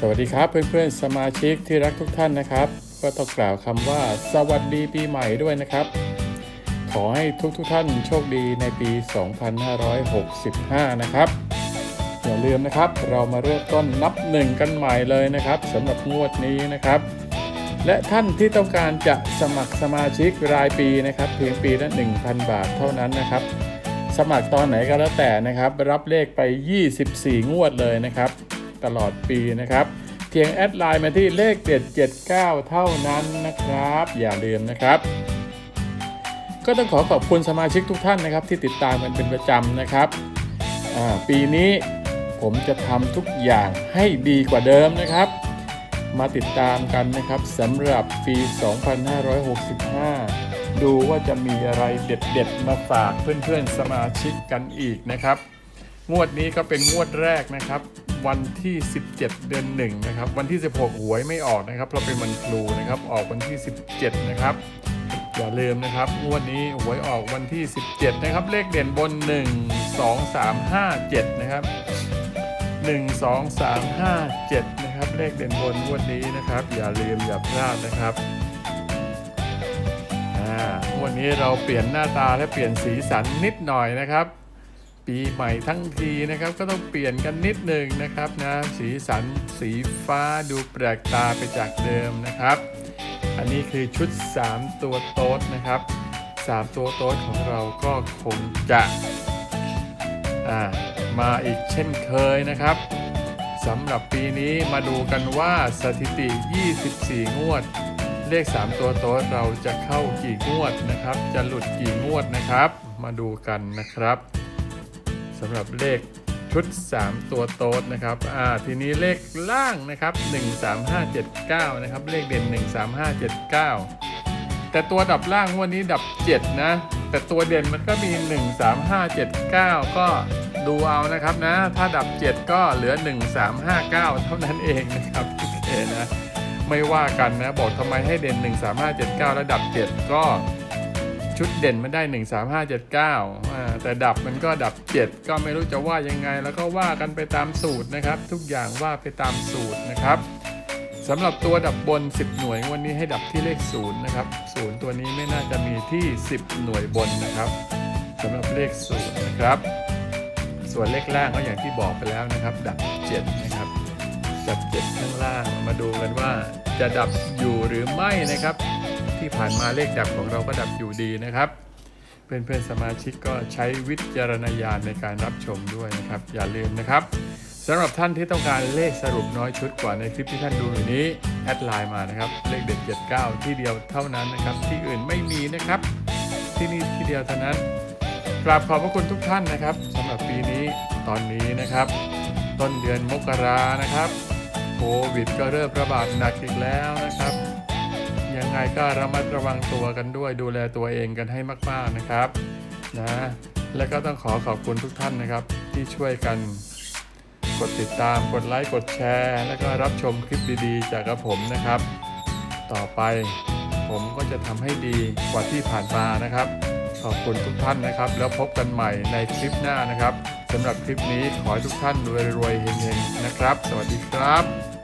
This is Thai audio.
สวัสดีครับเพื่อนๆสมาชิกที่รักทุกท่านนะครับ ก็ต้องกล่าวคำว่า สวัสดีปีใหม่ด้วยนะครับ ขอให้ทุกๆทท่านโชคดีในปี 2565 นะครับ อย่าลืมนะครับเรามาเริ่มต้นนับหนึ่งกันใหม่เลยนะครับสำหรับงวดนี้นะครับ และท่านที่ต้องการจะสมัครสมาชิกรายปีนะครับ เพียงปีละ 1,000 บาทเท่านั้นนะครับ สมัครตอนไหนก็แล้วแต่นะครับ รับเลขไป 24 งวดเลยนะครับ ตลอดปีนะครับ เพียงแอดไลน์มาที่เลขเด็ด79 เท่านั้นนะครับ อย่าลืมนะครับก็ต้องขอขอบคุณสมาชิกทุกท่านนะครับ ที่ติดตามกันเป็นประจำนะครับปีนี้ผมจะทำทุกอย่างให้ดีกว่าเดิมนะครับ มาติดตามกันนะครับสำหรับปี 2565 ดูว่าจะมีอะไรเด็ดๆ มาฝากเพื่อนๆสมาชิกกันอีกนะครับ งวดนี้ก็เป็นงวดแรกนะครับ วันที่ 17 เดือน1นะครับ วันที่ 16 หวยไม่ออกนะครับ เราเป็นวันครูนะครับ ออกวันที่ 17 นะครับ อย่าลืมนะครับงวดนี้หวยออกวันที่ 17 นะครับ เลขเด่นบน 1 2 3 5 7 นะครับ 1 2 3 5 7 นะครับ เลขเด่นบนงวดนี้นะครับ อย่าลืมอย่าพลาดนะครับอ่างวันนี้เราเปลี่ยนหน้าตาและเปลี่ยนสีสันนิดหน่อยนะครับ ปีใหม่ทั้งทีนะครับ ก็ต้องเปลี่ยนกันนิดหนึ่งนะครับนะสีสันสีฟ้าดูแปลกตาไปจากเดิมนะครับ อันนี้คือชุด 3 ตัวโต๊ดนะครับ 3 ตัวโต๊ดของเราก็คงจะมาอีกเช่นเคยนะครับสำหรับปีนี้มาดูกันว่าสถิติ 24 งวด เลข 3 ตัวโต๊ดเราจะเข้ากี่งวดนะครับ จะหลุดกี่งวดนะครับ มาดูกันนะครับ สำหรับเลขชุด 3 ตัวโต๊ดนะครับอ่าทีนี้เลขล่างนะครับ 13579 นะครับ เลขเด่น 13579 แต่ตัวดับล่างงวันนี้ดับ 7 นะ แต่ตัวเด่นมันก็มี 13579 ก็ดูเอานะครับนะ ถ้าดับ 7 ก็เหลือ 1359 เท่านั้นเองนะครับโอเคนะ ไม่ว่ากันนะ บอกทำไมให้เด่น 13579 แล้วดับ 7 ก็ ชุดเด่นมันได้ 13579อ่าแต่ดับมันก็ดับ 7 ก็ไม่รู้จะว่ายังไง แล้วก็ว่ากันไปตามสูตรนะครับ ทุกอย่างว่าไปตามสูตรนะครับสำหรับตัวดับบน 10 หน่วยวันนี้ให้ดับที่เลข0นะครับ0ตัวนี้ไม่น่าจะมีที่ 10 หน่วยบนนะครับสำหรับเลข0นะครับ ส่วนเลขล่างก็อย่างที่บอกไปแล้วนะครับ ดับ 7 นะครับดับ 7 ข้างล่างมาดูกันว่าจะดับอยู่หรือไม่นะครับ ที่ผ่านมาเลขดับของเราก็ดับอยู่ดีนะครับเพื่อนๆสมาชิกก็ใช้วิจารณญาณในการรับชมด้วยนะครับ อย่าลืมนะครับสำหรับท่านที่ต้องการเลขสรุปน้อยชุดกว่าในคลิปที่ท่านดูอยู่นี้แอดไลน์มานะครับ เลขเด็ด 79 ที่เดียวเท่านั้นนะครับ ที่อื่นไม่มีนะครับ ที่นี่ที่เดียวเท่านั้นกราบขอบพระคุณทุกท่านนะครับสำหรับปีนี้ตอนนี้นะครับ ต้นเดือนมกรานะครับโควิดก็เริ่มระบาดหนักอีกแล้วนะครับ ก็ระมัดระวังตัวกันด้วย ดูแลตัวเองกันให้มากๆนะครับนะและก็ต้องขอขอบคุณทุกท่านนะครับ ที่ช่วยกัน กดติดตามกดไลค์กดแชร์ แล้วก็รับชมคลิปดีๆ จากกระผมนะครับ ต่อไปผมก็จะทำให้ดีกว่าที่ผ่านมานะครับ ขอบคุณทุกท่านนะครับ แล้วพบกันใหม่ในคลิปหน้านะครับสำหรับคลิปนี้ขอให้ทุกท่านรวยๆเฮงๆนะครับ สวัสดีครับ